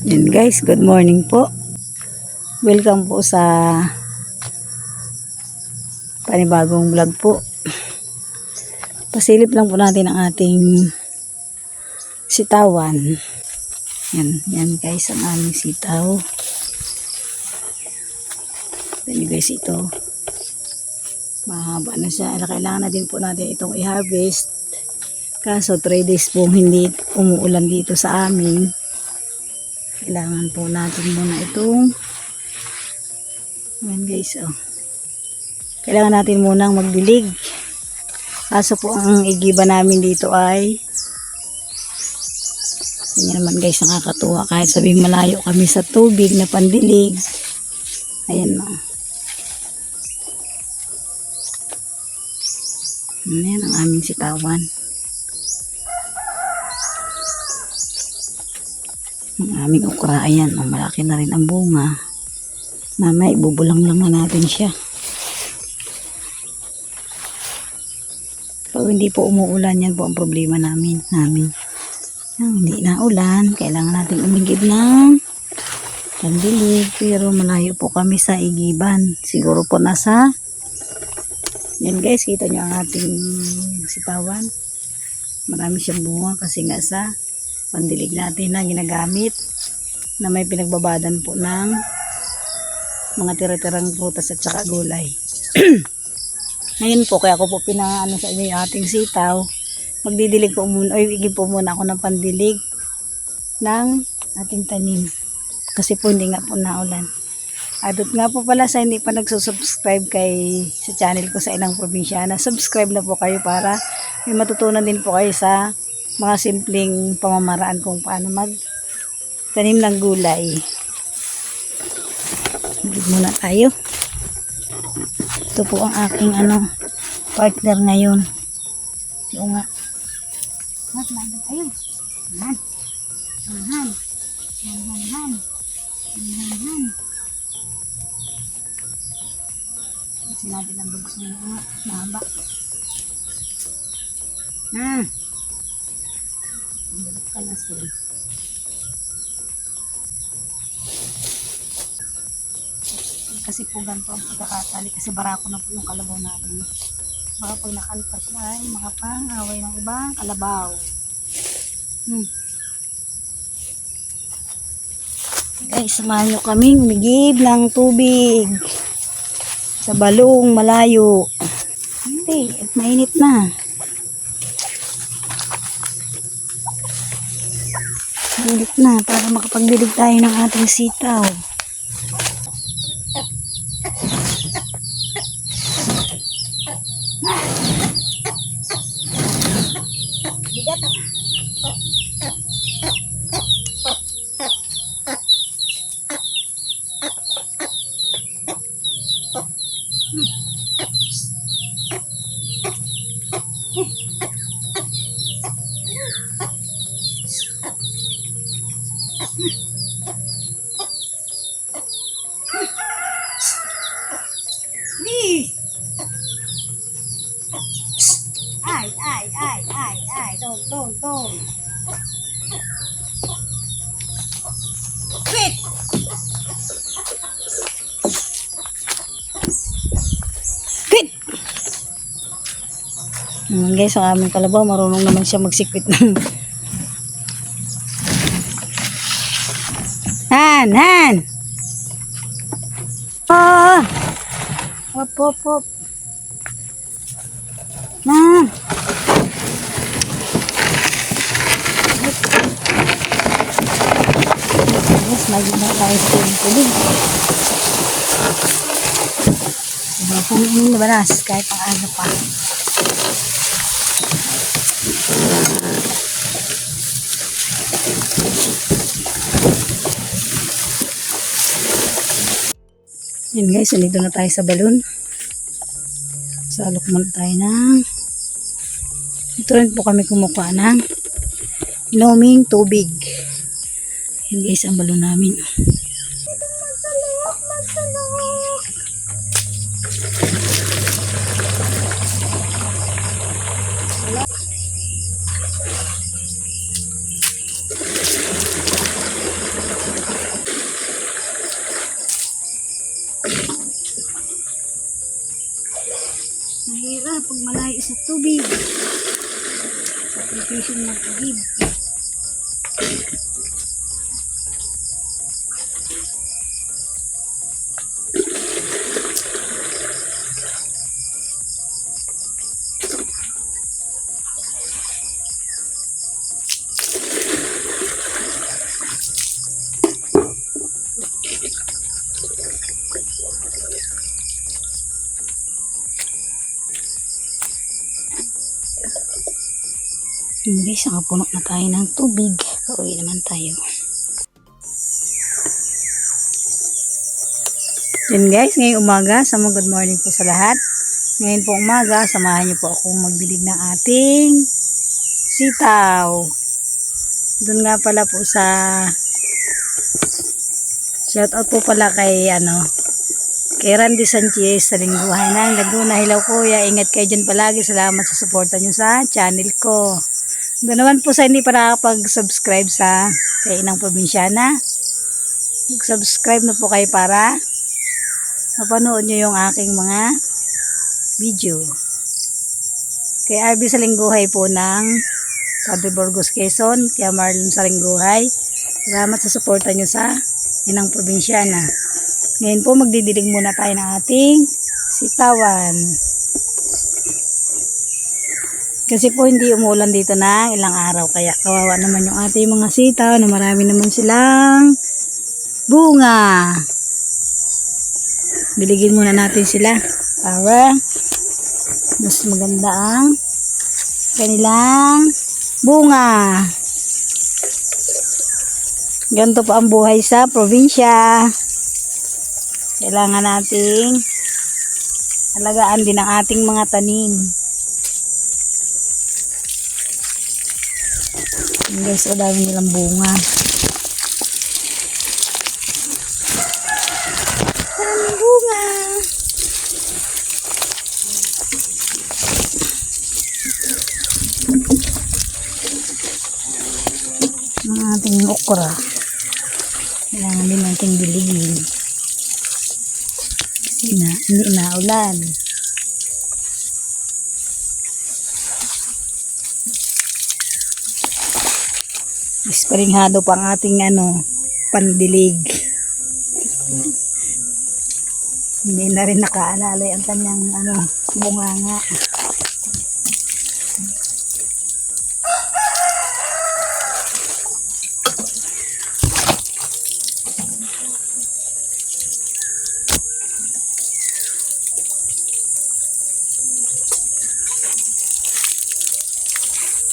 Yan guys, good morning po. Welcome po sa panibagong vlog po. Pasilip lang po natin ang ating sitawan. Yan, yan guys ang aming sitaw. Yan guys ito. Mahaba na siya. Kailangan na din po natin itong i-harvest. Kaso 3 days po hindi umuulan dito sa amin. Kailangan po natin muna itong Ayan guys, oh. Kailangan natin munang magdilig. Kaso po ang igiba namin dito ay Yan naman guys, nakakatuwa. Kahit sabing malayo kami sa tubig na pandilig. Ayan na. Ayan ang aming sitawan. Ang aming okra, ayan, oh, malaki na rin ang bunga. Mamaya, ibubulang lang na natin siya. Pag hindi po umuulan, yan po ang problema namin. namin. Yan, hindi na ulan, kailangan natin umigib ng pandilig. Pero malayo po kami sa igiban. Siguro po nasa, yan guys, kita nyo ang ating sitawan. Marami siyang bunga kasi nga sa pandilig natin na ginagamit na may pinagbabadan po ng mga tira-tirang prutas at saka gulay. Ngayon po, kaya ako po pinaano sa inyo yung ating sitaw. Magdidilig po muna, o igib po muna ako ng pandilig ng ating tanim. Kasi po hindi nga po naulan. Adot nga po pala sa hindi pa nagsusubscribe kay sa channel ko sa Inang Probinsyana. Subscribe na po kayo para may matutunan din po kayo sa mga simpleng pamamaraan kung paano mag tanim ng gulay. Hindi muna tayo. Ito po ang aking ano partner ngayon. Yung nga. Mas lagi tayo. Han. Han. Han. Han. Han. Han. Han. Sinabi ng bugso nga. Mahaba. Ah. Hirap ka na sila. Kasi po ganito ang pagkakatali kasi barako na po yung kalabaw natin. Baka pag nakalpas na ay mga pangaway ng ibang kalabaw. Hmm. Guys, samahan nyo kaming umigib ng tubig sa balong malayo. Hindi, mainit na. Mainit na para makapagdilig tayo ng ating sitaw. Ni! Ay, ay, ay, ay, ay, don't, don't, don't. Quit! Quit! Hmm, guys, ang aming kalabaw, marunong naman siya magsikwit ng... Han, Han! Ah! Hop, hop, hop. Na. Yes, lagi na tayo sa tubig. Diba, pumiin na balas kahit ang ano pa. Yan guys, nandito na tayo sa balon. Salok muna tayo ng ito rin po kami kumukuha ng inuming tubig. Yan guys, ang balon namin. Sa tubig. Sakripisyo ng tubig. Hindi, saka puno na tayo ng tubig. Pauwi naman tayo. Yun guys, ngayong umaga, sa good morning po sa lahat. Ngayon po umaga, samahan niyo po akong magdilig ng ating sitaw. Doon nga pala po sa shout out po pala kay ano kay Randy Sanchez sa lingguhan ng Laguna. Hello kuya, ingat kayo dyan palagi. Salamat sa suporta nyo sa channel ko. Doon naman po sa hindi pa nakakapag-subscribe sa kay Inang Probinsyana. Mag-subscribe na po kayo para mapanood nyo yung aking mga video. Kay Arby sa lingguhay po ng Padre Burgos Quezon, kaya Marlon sa lingguhay. Salamat sa suporta nyo sa Inang Probinsyana. Ngayon po magdidilig muna tayo ng ating sitawan. Kasi po hindi umulan dito na ilang araw kaya kawawa naman yung ating mga sitaw na marami naman silang bunga. Diligin muna natin sila para mas maganda ang kanilang bunga. Ganito po ang buhay sa probinsya. Kailangan nating alagaan din ang ating mga tanim. Yan guys, o dami nilang bunga. Maraming bunga. Ang ating okra. Kailangan din nating diligin. Kasi na, hindi na ulan. Isparinghado pa ang ating ano, pandilig. Hindi na rin nakaalalay ang kanyang ano, bunganga.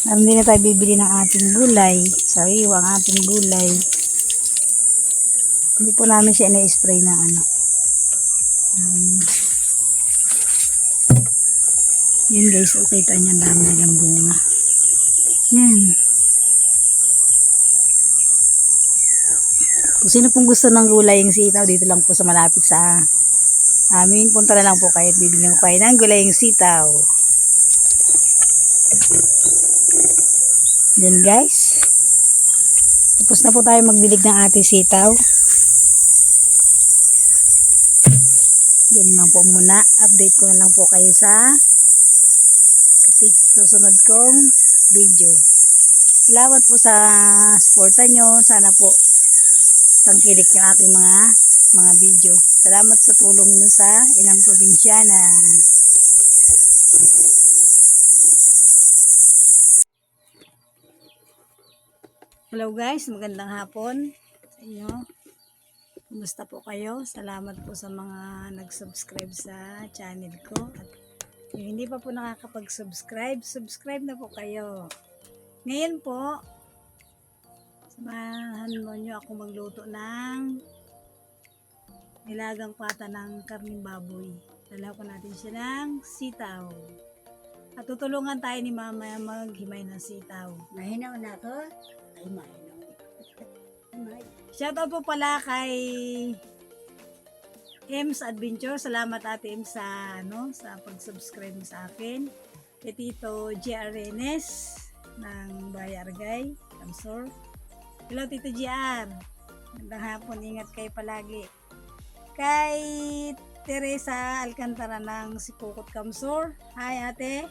Alam din na tayo bibili ng ating gulay. Sariwa ang ating gulay. Hindi po namin siya na-spray ng ano. Um, yan guys, okay tayo niyan dami nilang bunga. Yan. Kung sino pong gusto ng gulay yung sitaw, dito lang po sa malapit sa amin. Punta na lang po kayo at bibili ko kayo ng gulay yung sitaw. Yan guys. Tapos na po tayo magdilig ng ating sitaw. Yan lang po muna. Update ko na lang po kayo sa susunod kong video. Salamat po sa suporta nyo. Sana po tangkilik yung ating mga mga video. Salamat sa tulong nyo sa ilang probinsyana. Hello guys, magandang hapon sa inyo. Kumusta po kayo? Salamat po sa mga nag-subscribe sa channel ko. At yung hindi pa po nakakapag-subscribe, subscribe na po kayo. Ngayon po, samahan mo nyo ako magluto ng nilagang pata ng karning baboy. Dalaw ko natin siya ng sitaw. At tutulungan tayo ni mama maghimay ng sitaw. Mahinaw na ako. Ay, mahinaw. Ay, Shoutout po pala kay Ems Adventure. Salamat ate Ems sa, ano, sa pag-subscribe sa akin. Kay Tito JR Renes ng Bayargay, Kamsor. Hello Tito JR. Magandang hapon, ingat kayo palagi. Kay Teresa Alcantara ng Sipukot Kamsor. Hi ate.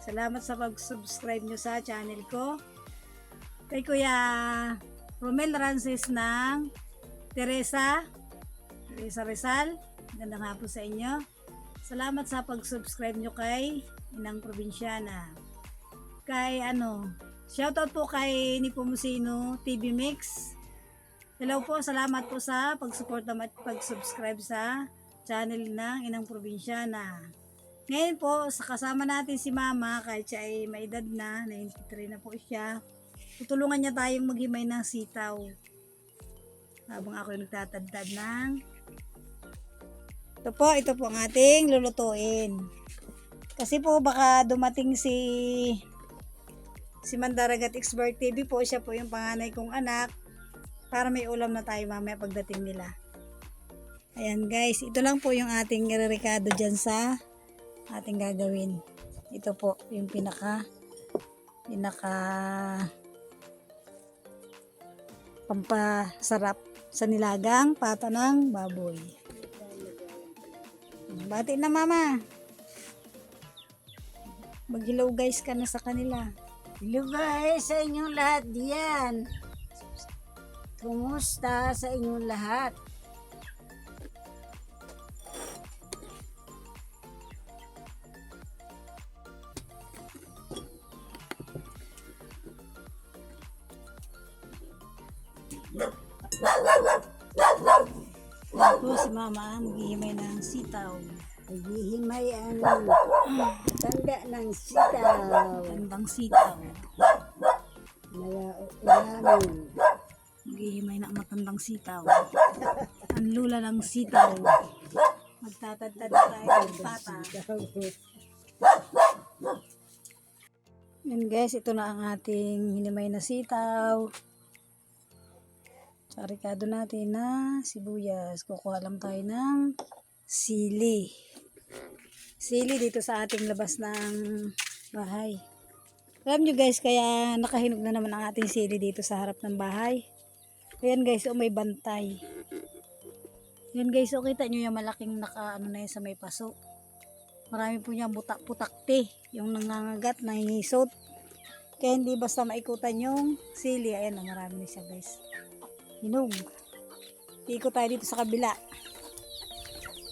Salamat sa pag-subscribe nyo sa channel ko. Kay Kuya Romel Rances ng Teresa. Teresa Rizal. Gandang hapon sa inyo. Salamat sa pag-subscribe nyo kay Inang Probinsyana. Kay ano, shoutout po kay Nipomusino TV Mix. Hello po, salamat po sa pag-support at pag-subscribe sa channel ng Inang Probinsyana. Ngayon po, sa kasama natin si Mama, kahit siya ay may edad na, 93 na po siya, tutulungan niya tayong maghimay ng sitaw. Habang ako yung nagtatadtad ng... Ito po, ito po ang ating lulutuin. Kasi po baka dumating si si Mandaragat Expert TV po, siya po yung panganay kong anak para may ulam na tayo mamaya pagdating nila. Ayan guys, ito lang po yung ating irerekado dyan sa ating gagawin. Ito po yung pinaka pinaka pampasarap sa nilagang pata ng baboy. Bati na mama. Mag-hello guys ka na sa kanila. Hello guys sa inyong lahat diyan. Kumusta sa inyong lahat? Mama maghihimay ng sitaw. Naghihimay ang tanda ng sitaw. Tandang sitaw. Nalaulamin. Maghihimay ng matandang sitaw. Ang lula ng sitaw. Magtatadtad tayo ng pata. Yan guys, ito na ang ating hinimay na sitaw. Sa rekado natin na sibuyas. Kukuha lang tayo ng sili. Sili dito sa ating labas ng bahay. Alam nyo guys, kaya nakahinog na naman ang ating sili dito sa harap ng bahay. Ayan guys, oh, may bantay. Yan guys, oh, kita nyo yung malaking naka, ano na yun sa may paso. Marami po niya butak putakte, yung nangangagat, nangingisot. Kaya hindi basta maikutan yung sili. Ayan, oh, marami na siya guys. Hinog. Ikot tayo dito sa kabila.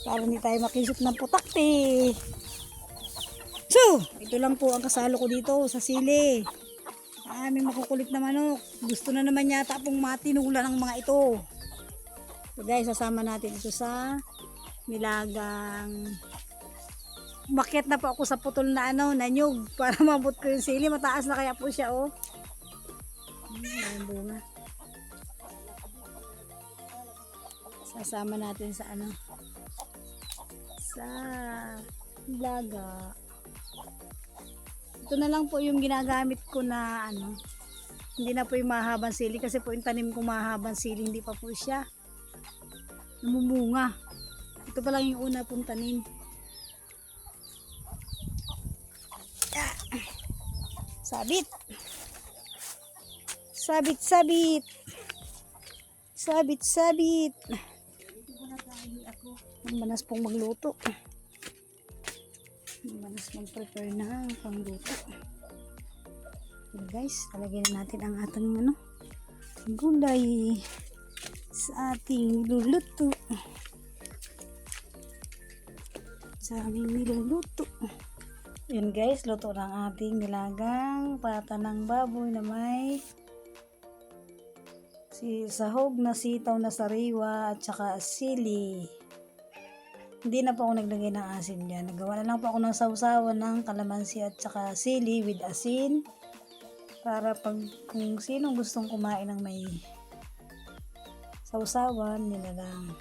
Para hindi tayo makisot ng putakte. So, ito lang po ang kasalo ko dito sa sili. May makukulit na manok. Gusto na naman yata pong matinula ng mga ito. So guys, sasama natin ito sa nilagang Bakit na po ako sa putol na ano, na nyug para mabot ko yung sili. Mataas na kaya po siya, oh. May bunga. Sasama natin sa ano, sa nilaga. Ito na lang po yung ginagamit ko na ano, hindi na po yung mahabang sili kasi po yung tanim ko mahabang sili, hindi pa po siya namumunga. Ito pa lang yung una pong tanim. Ah. Sabit. Sabit, sabit. Sabit, sabit. Manas pong magluto. Manas mag-prepare na pangluto. So guys, talagyan na natin ang ating ano, gulay sa ating luluto. Sa aming niluluto. Yun guys, luto ng ating nilagang pata ng baboy na may si sahog na sitaw na sariwa at saka sili. Hindi na po ako naglagay ng asin dyan. Nagawa na lang po ako ng sausawan ng kalamansi at saka sili with asin. Para pag kung sino gustong kumain ng may sausawan, nila lang.